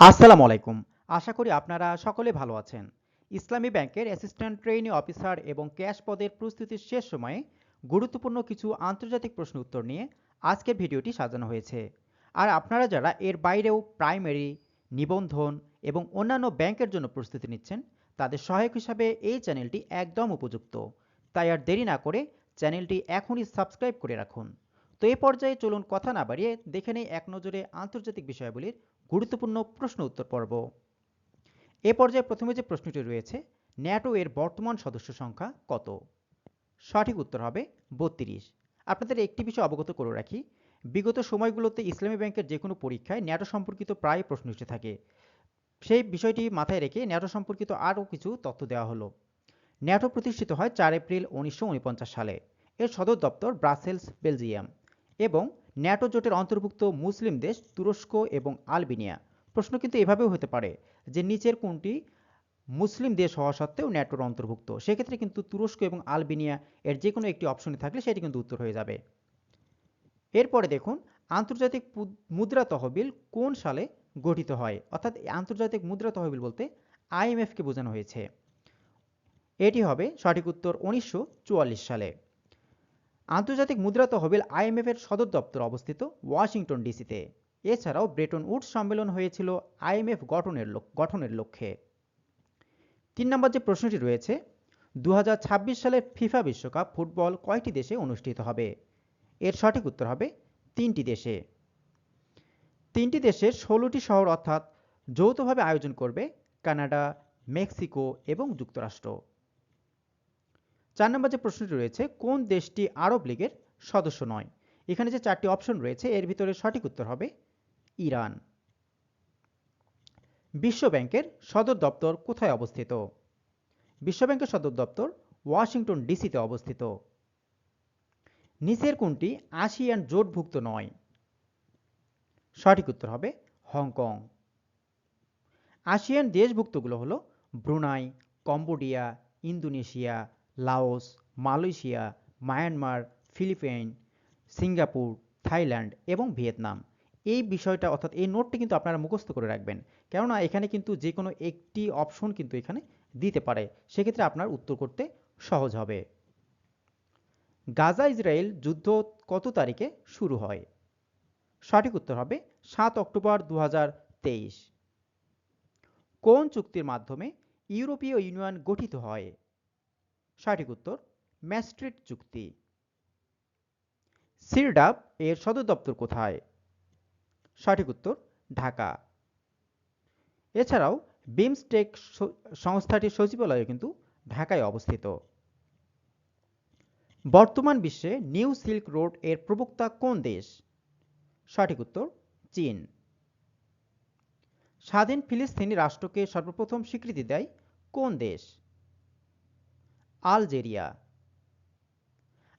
আসসালামু আলাইকুম। আশা করি আপনারা সকলে ভালো আছেন। ইসলামী ব্যাংকের অ্যাসিস্ট্যান্ট ট্রেইনি অফিসার এবং ক্যাশ পদের প্রস্তুতির শেষ সময়ে গুরুত্বপূর্ণ কিছু আন্তর্জাতিক প্রশ্ন উত্তর নিয়ে আজকের ভিডিওটি সাজানো হয়েছে। আর আপনারা যারা এর বাইরেও প্রাইমারি, নিবন্ধন এবং অন্যান্য ব্যাংকের জন্য প্রস্তুতি নিচ্ছেন, তাদের সহায়ক হিসাবে এই চ্যানেলটি একদম উপযুক্ত। তাই আর দেরি না করে চ্যানেলটি এখনই সাবস্ক্রাইব করে রাখুন। তো এই পর্যায়ে চলুন কথা না বাড়িয়ে দেখে নেই এক নজরে আন্তর্জাতিক বিষয়াবলীর গুরুত্বপূর্ণ প্রশ্ন উত্তর পর্ব। এ পর্যায়ে প্রথমে যে প্রশ্নটি রয়েছে, ন্যাটো এর বর্তমান সদস্য সংখ্যা কত? সঠিক উত্তর হবে বত্রিশ। আপনাদের একটি বিষয় অবগত করে রাখি, বিগত সময়গুলোতে ইসলামী ব্যাংকের যে কোনো পরীক্ষায় ন্যাটো সম্পর্কিত প্রায় প্রশ্ন এসে থাকে। সেই বিষয়টি মাথায় রেখে ন্যাটো সম্পর্কিত আরও কিছু তথ্য দেওয়া হলো। ন্যাটো প্রতিষ্ঠিত হয় চার এপ্রিল উনিশশো উনপঞ্চাশ সালে। এর সদর দপ্তর ব্রাসেলস, বেলজিয়াম। এবং ন্যাটো জোটের অন্তর্ভুক্ত মুসলিম দেশ তুরস্ক এবং আলবেনিয়া। প্রশ্ন কিন্তু এভাবেও হতে পারে যে নিচের কোনটি মুসলিম দেশ হওয়া সত্ত্বেও ন্যাটোর অন্তর্ভুক্ত। সেক্ষেত্রে কিন্তু তুরস্ক এবং আলবেনিয়া এর যে কোনো একটি অপশনে থাকলে সেটি কিন্তু উত্তর হয়ে যাবে। এরপরে দেখুন, আন্তর্জাতিক মুদ্রা তহবিল কোন সালে গঠিত হয়? অর্থাৎ আন্তর্জাতিক মুদ্রা তহবিল বলতে আইএমএফকে বোঝানো হয়েছে। এটি হবে সঠিক উত্তর উনিশশো চুয়াল্লিশ সালে। আন্তর্জাতিক মুদ্রা তহবিল আইএমএফ এর সদর দপ্তর অবস্থিত ওয়াশিংটন ডিসিতে। এছাড়াও ব্রেটন উডস সম্মেলন হয়েছিল আইএমএফ গঠনের গঠনের লক্ষ্যে। তিন নম্বর যে প্রশ্নটি রয়েছে দু হাজার ছাব্বিশ সালের ফিফা বিশ্বকাপ ফুটবল কয়টি দেশে অনুষ্ঠিত হবে? এর সঠিক উত্তর হবে তিনটি দেশে। তিনটি দেশের ষোলোটি শহর অর্থাৎ যৌথভাবে আয়োজন করবে কানাডা, মেক্সিকো এবং যুক্তরাষ্ট্র। চার নম্বর যে প্রশ্নটি রয়েছে, কোন দেশটি আরব লীগের সদস্য নয়? এখানে যে চারটি অপশন রয়েছে, এর ভিতরে সঠিক উত্তর হবে ইরান। বিশ্ব ব্যাংকের সদর দপ্তর কোথায় অবস্থিত? বিশ্ব ব্যাংকের সদর দপ্তর ওয়াশিংটন ডিসিতে অবস্থিত। নিচের কোনটি আসিয়ান জোটভুক্ত নয়? সঠিক উত্তর হবে হংকং। আসিয়ান দেশভুক্তগুলো হলো Brunei, Cambodia, Indonesia Laos, Malaysia, Myanmar, Philippine, Singapore, Thailand এবং ভিয়েতনাম। এই বিষয়টা অর্থাৎ এই নোটটি কিন্তু আপনারা মুখস্থ করে রাখবেন। কেননা এখানে কিন্তু যে কোনো একটি অপশন কিন্তু এখানে দিতে পারে। সেক্ষেত্রে আপনার উত্তর করতে সহজ হবে। গাজা, ইসরায়েল যুদ্ধ কত তারিখে শুরু হয়? সঠিক উত্তর হবে সাত অক্টোবর দু হাজার তেইশ। কোন চুক্তির মাধ্যমে ইউরোপীয় ইউনিয়ন গঠিত হয়? সঠিক উত্তর, ম্যাস্ট্রিট চুক্তি। সিরডাপ এর সদর দপ্তর কোথায়? সঠিক উত্তর, ঢাকা। এছাড়াও বিমস্টেক সংস্থাটির সচিবালয় কিন্তু ঢাকায় অবস্থিত। বর্তমান বিশ্বে নিউ সিল্ক রোডের প্রবক্তা কোন দেশ? সঠিক উত্তর, চীন। স্বাধীন ফিলিস্তিনি রাষ্ট্রকে সর্বপ্রথম স্বীকৃতি দেয় কোন দেশ? আলজেরিয়া।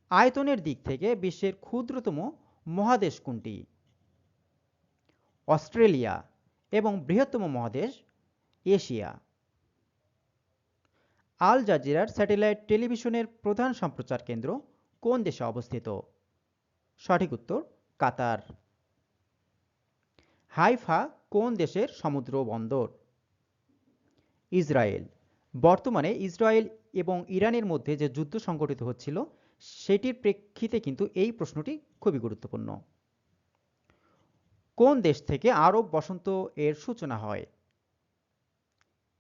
আয়তনের দিক থেকে বিশ্বের ক্ষুদ্রতম মহাদেশ কোনটি? অস্ট্রেলিয়া এবং বৃহত্তম মহাদেশ এশিয়া। আল জাজিরার স্যাটেলাইট টেলিভিশনের প্রধান সম্প্রচার কেন্দ্র কোন দেশে অবস্থিত? সঠিক উত্তর, কাতার। হাইফা কোন দেশের সমুদ্র বন্দর ইসরায়েল। বর্তমানে ইসরায়েল এবং ইরানের মধ্যে যে যুদ্ধ সংগঠিত হচ্ছিল, সেটির প্রেক্ষিতে কিন্তু এই প্রশ্নটি খুবই গুরুত্বপূর্ণ। কোন দেশ থেকে আরব বসন্ত এর সূচনা হয়?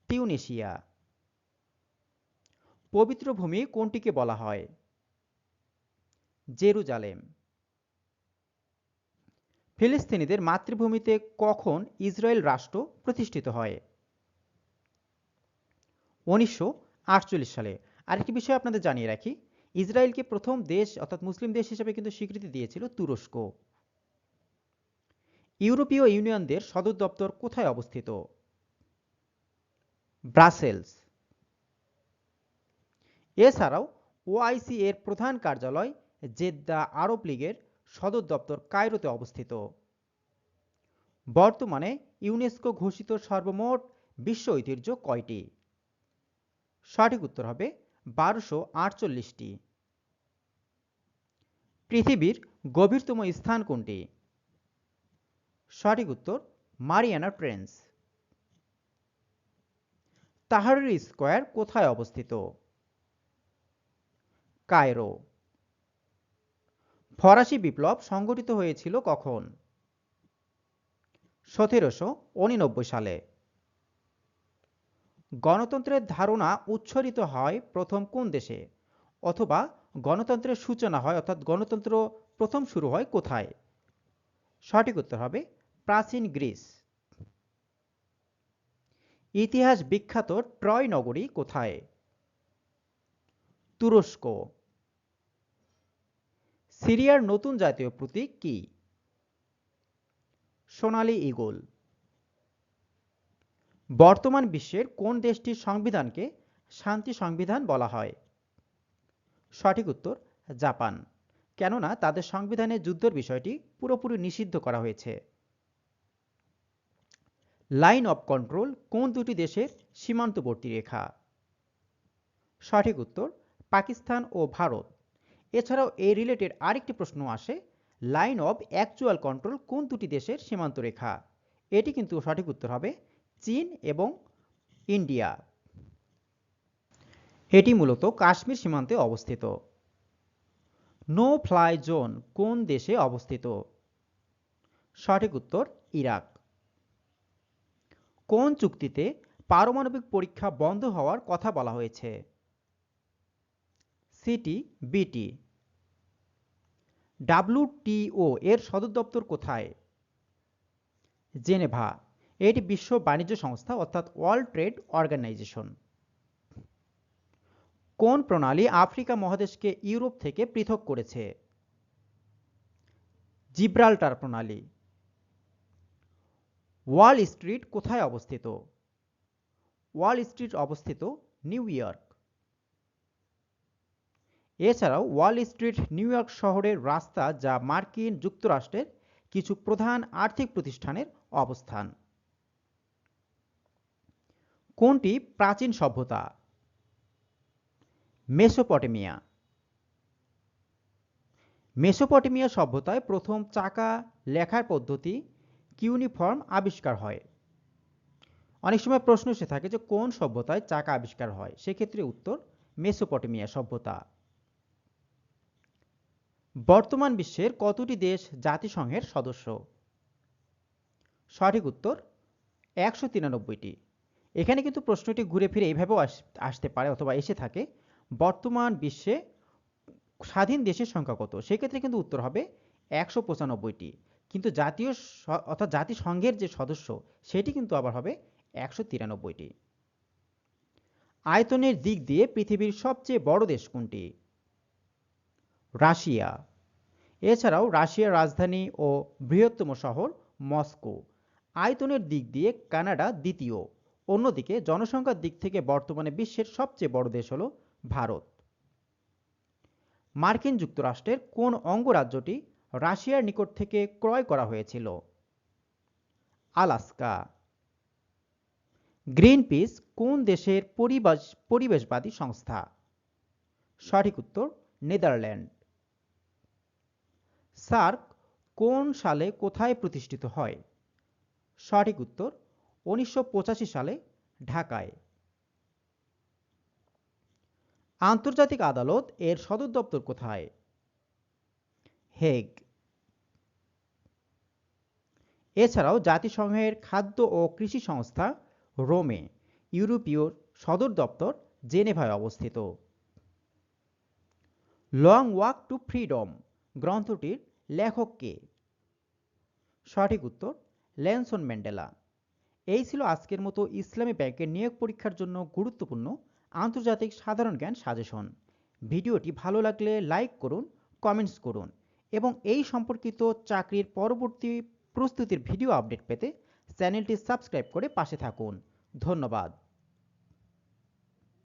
টিউনেশিয়া পবিত্র ভূমি কোনটিকে বলা হয়? জেরুজালেম। ফিলিস্তিনিদের মাতৃভূমিতে কখন ইসরায়েল রাষ্ট্র প্রতিষ্ঠিত হয়? উনিশশো সালে। আরেকটি বিষয় আপনাদের জানিয়ে রাখি। ইসরায়েলকে প্রথম দেশ, অর্থাৎ মুসলিম দেশ হিসেবে কিন্তু স্বীকৃতি দিয়েছিল তুরস্ক। ইউরোপীয় ইউনিয়নদের সদর দপ্তর কোথায় অবস্থিত? ব্রাসেলস। এছাড়াও ওআইসি এর প্রধান কার্যালয় জেদ্দা আরব লীগের সদর দপ্তর কায়রোতে অবস্থিত। বর্তমানে ইউনেস্কো ঘোষিত সর্বমোট বিশ্ব ঐতিহ্য কয়টি? সঠিক উত্তর হবে বারোশো আটচল্লিশটি। পৃথিবীর গভীরতম স্থান কোনটি? সঠিক উত্তর মারিয়ানা ট্রেন্স তাহারির স্কোয়ার কোথায় অবস্থিত? কায়রো। ফরাসি বিপ্লব সংগঠিত হয়েছিল কখন? সতেরোশো উনিনব্বই সালে। গণতন্ত্রের ধারণা উচ্ছরিত হয় প্রথম কোন দেশে? অথবা গণতন্ত্রের সূচনা হয়, অর্থাৎ গণতন্ত্র প্রথম শুরু হয় কোথায়? সঠিক উত্তর হবে প্রাচীন গ্রিস। ইতিহাস বিখ্যাত ট্রয় নগরী কোথায়? তুরস্ক। সিরিয়ার নতুন জাতীয় প্রতীক কি? সোনালী ইগল বর্তমান বিশ্বের কোন দেশটির সংবিধানকে শান্তি সংবিধান বলা হয়? সঠিক উত্তর, জাপান। কেননা তাদের সংবিধানে যুদ্ধের বিষয়টি পুরোপুরি নিষিদ্ধ করা হয়েছে। লাইন অফ কন্ট্রোল কোন দুটি দেশের সীমান্তবর্তী রেখা? সঠিক উত্তর, পাকিস্তান ও ভারত। এছাড়াও এই রিলেটেড আরেকটি প্রশ্ন আসে, লাইন অফ অ্যাকচুয়াল কন্ট্রোল কোন দুটি দেশের সীমান্ত রেখা? এটি কিন্তু সঠিক উত্তর হবে চীন এবং ইন্ডিয়া। এটি মূলত কাশ্মীর সীমান্তে অবস্থিত। নো ফ্লাই জোন কোন দেশে অবস্থিত? সঠিক উত্তর, ইরাক। কোন চুক্তিতে পারমাণবিক পরীক্ষা বন্ধ হওয়ার কথা বলা হয়েছে? সিটি, বিটি। ডাব্লুটিও এর সদর দপ্তর কোথায়? জেনেভা। এটি বিশ্ব বাণিজ্য সংস্থা, অর্থাৎ ওয়ার্ল্ড ট্রেড অর্গানাইজেশন কোন প্রণালী আফ্রিকা মহাদেশকে ইউরোপ থেকে পৃথক করেছে? জিব্রাল্টার প্রণালী। ওয়াল স্ট্রিট কোথায় অবস্থিত? ওয়াল স্ট্রিট অবস্থিত নিউ ইয়র্ক। এছাড়াও ওয়াল স্ট্রিট নিউ ইয়র্ক শহরের রাস্তা যা মার্কিন যুক্তরাষ্ট্রের কিছু প্রধান আর্থিক প্রতিষ্ঠানের অবস্থান। কোনটি প্রাচীন সভ্যতা? মেসোপটেমিয়া। মেসোপটেমিয়া সভ্যতায় প্রথম চাকা লেখার পদ্ধতি কিউনিফর্ম আবিষ্কার হয়। অনেক সময় প্রশ্ন এসে থাকে যে কোন সভ্যতায় চাকা আবিষ্কার হয়? সেক্ষেত্রে উত্তর, মেসোপটেমিয়া সভ্যতা। বর্তমান বিশ্বের কতটি দেশ জাতিসংঘের সদস্য? সঠিক উত্তর, একশো তিরানব্বইটি। এখানে কিন্তু প্রশ্নটি ঘুরে ফিরে এইভাবেও আসতে পারে অথবা এসে থাকে, বর্তমান বিশ্বে স্বাধীন দেশের সংখ্যা কত? সেক্ষেত্রে কিন্তু উত্তর হবে একশো পঁচানব্বইটি। কিন্তু জাতীয় অর্থাৎ জাতিসংঘের যে সদস্য, সেটি কিন্তু আবার হবে একশো তিরানব্বইটি। আয়তনের দিক দিয়ে পৃথিবীর সবচেয়ে বড় দেশ কোনটি? রাশিয়া। এছাড়াও রাশিয়ার রাজধানী ও বৃহত্তম শহর মস্কো। আয়তনের দিক দিয়ে কানাডা দ্বিতীয়। অন্যদিকে, জনসংখ্যার দিক থেকে বর্তমানে বিশ্বের সবচেয়ে বড় দেশ হল ভারত। মার্কিন যুক্তরাষ্ট্রের কোন অঙ্গরাজ্যটি রাশিয়ার নিকট থেকে ক্রয় করা হয়েছিল? আলাস্কা। গ্রিন পিস কোন দেশের পরিবেশ পরিবেশবাদী সংস্থা? সঠিক উত্তর, নেদারল্যান্ড। সার্ক কোন সালে কোথায় প্রতিষ্ঠিত হয়? সঠিক উত্তর উনিশশো পঁচাশি সালে ঢাকায়। আন্তর্জাতিক আদালত এর সদর দপ্তর কোথায়? হেগ। এছাড়াও জাতিসংঘের খাদ্য ও কৃষি সংস্থা রোমে ইউরোপীয় সদর দপ্তর জেনেভায় অবস্থিত। লং ওয়াক টু ফ্রিডম গ্রন্থটির লেখক কে? সঠিক উত্তর ল্যানসন ম্যান্ডেলা। এই ছিল আজকের মতো ইসলামী ব্যাংকের নিয়োগ পরীক্ষার জন্য গুরুত্বপূর্ণ আন্তর্জাতিক সাধারণ জ্ঞান সাজেশন। ভিডিওটি ভালো লাগলে লাইক করুন, কমেন্টস করুন এবং এই সম্পর্কিত চাকরির পরবর্তী প্রস্তুতির ভিডিও আপডেট পেতে চ্যানেলটি সাবস্ক্রাইব করে পাশে থাকুন। ধন্যবাদ।